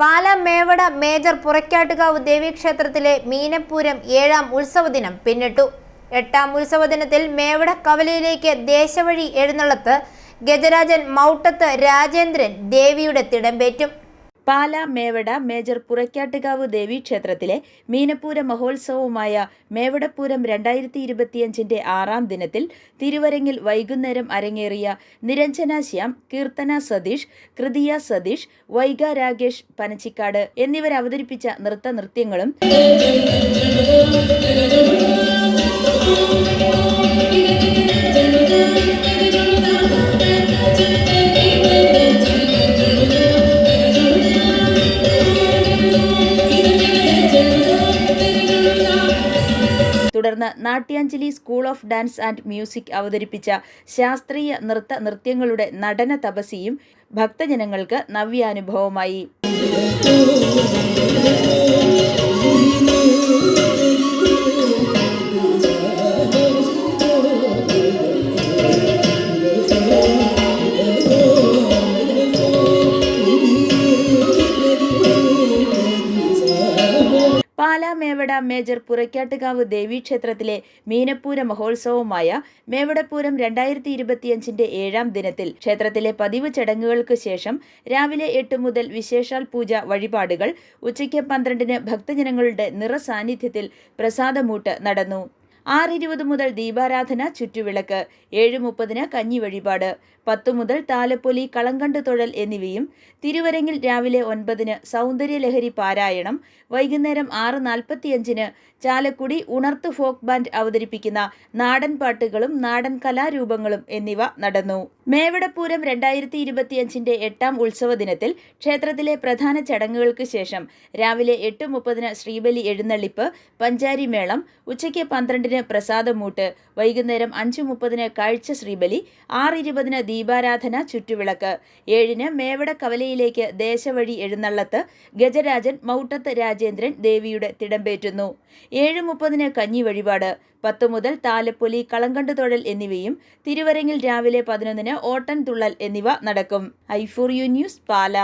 പാല Mevada major പുറക്കാട്ടുകാവ് ദേവീക്ഷേത്രത്തിലെ Meenapooram ഏഴാം ഉത്സവ ദിനം പിന്നിട്ടു. എട്ടാം ഉത്സവ ദിനത്തിൽ മേവട കവലയിലേക്ക് ദേശവഴി എഴുന്നള്ളത്ത് ഗജരാജൻ മൗട്ടത്ത് രാജേന്ദ്രൻ ദേവിയുടെ തിടമ്പേറ്റും. പാല മേവട മേജർ പുറക്കാട്ടുകാവ് ദേവീക്ഷേത്രത്തിലെ മീനപ്പൂര മഹോത്സവമായ മേവടപ്പൂരം രണ്ടായിരത്തി ഇരുപത്തിയഞ്ചിന്റെ ആറാം ദിനത്തിൽ തിരുവരങ്ങിൽ വൈകുന്നേരം അരങ്ങേറിയ നിരഞ്ജന ശ്യാം കീർത്തന സതീഷ് കൃതിയ സതീഷ് വൈഗ രാകേഷ് പനച്ചിക്കാട് എന്നിവർ അവതരിപ്പിച്ച നൃത്ത നൃത്യങ്ങളും തുടർന്ന് Natyanjali school of dance and music അവതരിപ്പിച്ച ശാസ്ത്രീയ നൃത്ത നൃത്യങ്ങളുടെ നടന തപസിയും ഭക്തജനങ്ങൾക്ക് നവ്യാനുഭവമായി. പാലാ മേവട മേജർ പുറക്കാട്ടുകാവ് ദേവീക്ഷേത്രത്തിലെ മീനപ്പൂര മഹോത്സവമായ മേവടപ്പൂരം രണ്ടായിരത്തി ഇരുപത്തിയഞ്ചിന്റെ ഏഴാം ദിനത്തിൽ ക്ഷേത്രത്തിലെ പതിവ് ചടങ്ങുകൾക്ക് ശേഷം രാവിലെ എട്ട് മുതൽ വിശേഷാൽ പൂജ വഴിപാടുകൾ ഉച്ചയ്ക്ക് പന്ത്രണ്ടിന് ഭക്തജനങ്ങളുടെ നിറസാന്നിധ്യത്തിൽ പ്രസാദമൂട്ട് നടന്നു. ആറിരുപത് മുതൽ ദീപാരാധന ചുറ്റുവിളക്ക് ഏഴ് മുപ്പതിന് കഞ്ഞി വഴിപാട് പത്തു മുതൽ താലപ്പൊലി കളങ്കണ്ട് തൊഴൽ എന്നിവയും തിരുവരങ്ങിൽ രാവിലെ ഒൻപതിന് സൗന്ദര്യലഹരി പാരായണം വൈകുന്നേരം ആറ് നാൽപ്പത്തിയഞ്ചിന് ചാലക്കുടി ഉണർത്ത് ഫോക്ക് ബാൻഡ് അവതരിപ്പിക്കുന്ന നാടൻ പാട്ടുകളും നാടൻ കലാരൂപങ്ങളും എന്നിവ നടന്നു. മേവടപ്പൂരം രണ്ടായിരത്തി ഇരുപത്തിയഞ്ചിന്റെ എട്ടാം ഉത്സവ ദിനത്തിൽ ക്ഷേത്രത്തിലെ പ്രധാന ചടങ്ങുകൾക്ക് ശേഷം രാവിലെ എട്ട് മുപ്പതിന് ശ്രീബലി എഴുന്നള്ളിപ്പ് പഞ്ചാരി മേളം ഉച്ചയ്ക്ക് പന്ത്രണ്ടിന് പ്രസാദമൂട്ട് വൈകുന്നേരം അഞ്ച് മുപ്പതിന് കാഴ്ച ശ്രീബലി ആറ് ഇരുപതിന് ദീപാരാധന ചുറ്റുവിളക്ക് ഏഴിന് മേവട കവലയിലേക്ക് ദേശവഴി എഴുന്നള്ളത്ത് ഗജരാജൻ മൗട്ടത്ത് രാജേന്ദ്രൻ ദേവിയുടെ തിടമ്പേറ്റുന്നു. ഏഴ് മുപ്പതിന് കഞ്ഞി വഴിപാട് പത്ത് മുതൽ താലപ്പൊലി കളങ്കണ്ടുതൊഴൽ എന്നിവയും തിരുവരങ്ങിൽ രാവിലെ പതിനൊന്നിന് ഓട്ടൻ തുള്ളൽ എന്നിവ നടക്കും. I for you news Pala.